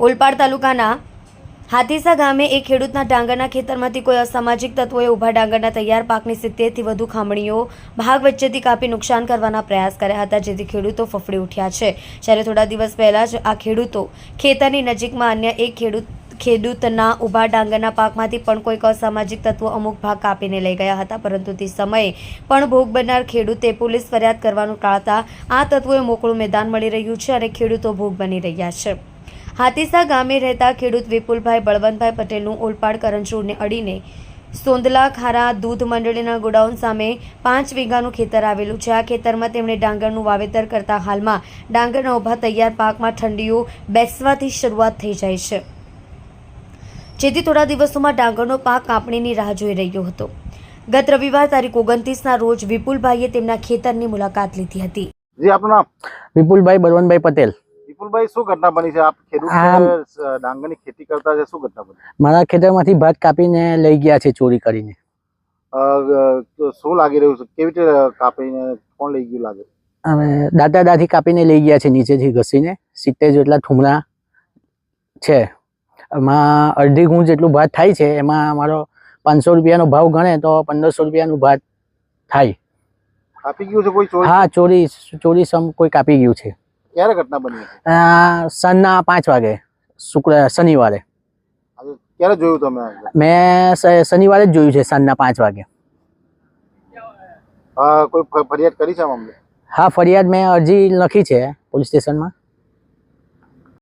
ઓલપાડ તાલુકાના હાથીસા ગામે એક ખેડૂતના ડાંગરના ખેતરમાંથી કોઈ અસામાજિક તત્વોએ ઊભા ડાંગરના તૈયાર પાકની સિત્તેરથી વધુ ખામણીઓ ભાગ વચ્ચેથી કાપી નુકસાન કરવાના પ્રયાસ કર્યા હતા, જેથી ખેડૂતો ફફડી ઉઠ્યા છે. જ્યારે થોડા દિવસ પહેલાં જ આ ખેડૂતો ખેતરની નજીકમાં અન્ય એક ખેડૂત, ખેડૂતના ઊભા ડાંગરના પાકમાંથી પણ કોઈક અસામાજિક તત્વો અમુક ભાગ કાપીને લઈ ગયા હતા, પરંતુ તે સમયે પણ ભોગ બનનાર ખેડૂતે પોલીસ ફરિયાદ કરવાનું ટાળતા આ તત્વોએ મોકળું મેદાન મળી રહ્યું છે અને ખેડૂતો ભોગ બની રહ્યા છે. હાથીસા ગામે રહેતા ખેડૂત વિપુલભાઈ બળવંતભાઈ પટેલનું ઓલપાડ કરંજોડને અડીને સોંદલા ખારા દૂધ મંડળીના ગોડાઉન સામે પાંચ વીઘાનું ખેતર આવેલું છે. આ ખેતરમાં તેમણે ડાંગરનું વાવેતર કરતા હાલમાં ડાંગરના ઊભા તૈયાર પાકમાં ઠંડીઓ બેસવાથી શરૂઆત થઈ જાય છે. જેથી થોડા દિવસોમાં ડાંગરનો પાક કાપણીની રાહ જોઈ રહ્યો હતો. ગત રવિવાર તારીખ ઓગણત્રીસના રોજ વિપુલભાઈએ તેમના ખેતરની મુલાકાત લીધી હતી. જી આપનું નામ? વિપુલભાઈ બળવંતભાઈ પટેલ. વિપુલભાઈ શું ઘટના બની છે? આપ ખેડૂત. ડાંગરની ખેતી કરતા છે શું ઘટના બની? મારા ખેતરમાંથી ભાત કાપીને લઈ ગયા છે ચોરી કરીને. શું લાગી રહ્યું છે? કેવી રીતે કાપીને કોણ લઈ ગયું લાગે? અમે દાદા દાદી કાપીને લઈ ગયા છે નીચેથી ઘસીને. સિત્તેર જેટલા ઠુમરા છે. એમાં અડધી ગુણ જેટલું ભાત થાય છે. એમાં અમારો પાંચસો રૂપિયાનો ભાવ ગણે તો પંદરસો રૂપિયાનું ભાત થાય. કાપી ગયું છે કોઈ ચોરી? હા ચોરી ચોરી સમ કોઈ કાપી ગયું છે. ક્યારે ઘટના બની સાંજના પાંચ વાગે શુક્ર શનિવારે. ક્યારે જોયું તમે મેં શનિવારે જ જોયું છે સાંજના પાંચ વાગે. કોઈ ફરિયાદ કરી છે મામલે? હા ફરિયાદ મેં અરજી લખી છે પોલીસ સ્ટેશનમાં.